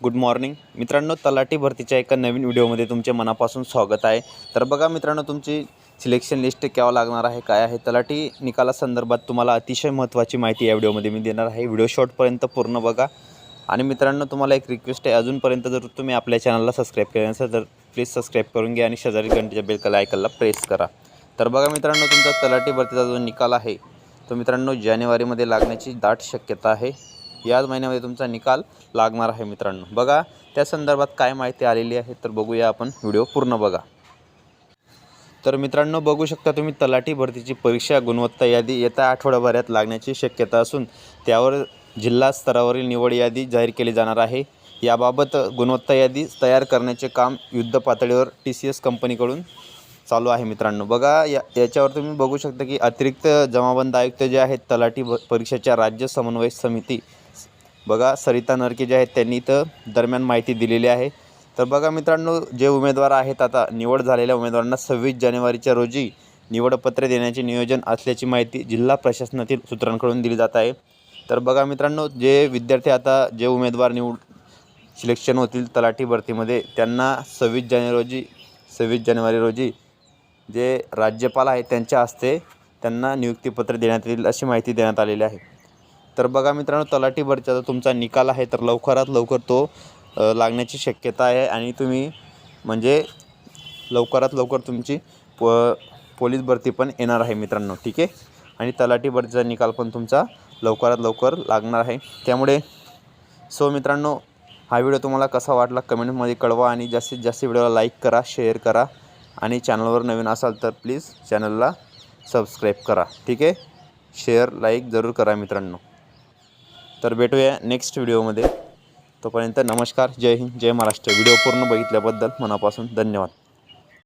Good morning मित्रांनो तलाठी भरतीच्या एका नवीन व्हिडिओमध्ये तुमचे मनापासून स्वागत आहे. तर बघा मित्रांनो तुमची सिलेक्शन लिस्ट केव्हा लागणार आहे काय आहे? तलाठी निकालासंदर्भात तुम्हाला अतिशय महत्त्वाची माहिती या व्हिडिओमध्ये मी देणार आहे. व्हिडिओ शॉर्टपर्यंत पूर्ण बघा. आणि मित्रांनो तुम्हाला एक रिक्वेस्ट आहे. अजूनपर्यंत जर तुम्ही आपल्या चॅनलला सबस्क्राईब केलं नसेल तर प्लीज सबस्क्राईब करून घ्या आणि शेजारी घंटेच्या बेलकला ऐकायला प्रेस करा. तर बघा मित्रांनो तुमचा तलाठी भरतीचा जो निकाल आहे तो मित्रांनो जानेवारीमध्ये लागण्याची दाट शक्यता आहे. याच महिन्यामध्ये तुमचा निकाल लागणार आहे मित्रांनो. बघा त्या संदर्भात काय माहिती आलेली आहे तर बघूया आपण व्हिडिओ पूर्ण बघा. तर मित्रांनो बघू शकता तुम्ही तलाठी भरतीची परीक्षा गुणवत्ता यादी येत्या आठवड्याभरात लागण्याची शक्यता असून त्यावर जिल्हा स्तरावरील निवड यादी जाहीर केली जाणार आहे. याबाबत गुणवत्ता यादी तयार करण्याचे काम युद्ध पातळीवर टी सी एस कंपनीकडून चालू आहे मित्रांनो. बघा या याच्यावर तुम्ही बघू शकता की अतिरिक्त जमाबंद आयुक्त जे आहेत तलाठी भ परीक्षेच्या राज्य समन्वय समिती बघा सरिता नरके जे आहेत त्यांनी इथं दरम्यान माहिती दिलेली आहे. तर बघा मित्रांनो जे उमेदवार आहेत आता निवड झालेल्या उमेदवारांना सव्वीस जानेवारीच्या रोजी निवडपत्रे देण्याचे नियोजन असल्याची माहिती जिल्हा प्रशासनातील सूत्रांकडून दिली जात आहे. तर बघा मित्रांनो जे विद्यार्थी आता जे उमेदवार निवड सिलेक्शन होतील तलाठी भरतीमध्ये त्यांना सव्वीस जानेवारी रोजी सव्वीस जानेवारी रोजी जे राज्यपाल आहेत त्यांच्या हस्ते त्यांना नियुक्तीपत्र देण्यात येईल अशी माहिती देण्यात आलेली आहे. तर बघा मित्रांनो तलाठी भरतीचा तुमचा निकाल आहे तर लवकरात लवकर तो लागण्याची शक्यता आहे आणि तुम्ही म्हणजे लवकरात लवकर तुमची प पोलीस भरती पण येणार आहे मित्रांनो ठीक आहे? आणि तलाठी भरतीचा निकाल पण तुमचा लवकरात लवकर लागणार आहे. त्यामुळे सो मित्रांनो हा व्हिडिओ तुम्हाला कसा वाटला कमेंटमध्ये कळवा आणि जास्तीत जास्त व्हिडिओला लाईक करा शेअर करा आणि चॅनलवर नवीन असाल तर प्लीज चॅनलला सबस्क्राईब करा ठीक आहे? शेअर लाईक जरूर करा मित्रांनो. तर भेटूया नेक्स्ट व्हिडिओमध्ये तोपर्यंत नमस्कार जय हिंद जय महाराष्ट्र. व्हिडिओ पूर्ण बघितल्याबद्दल मनापासून धन्यवाद.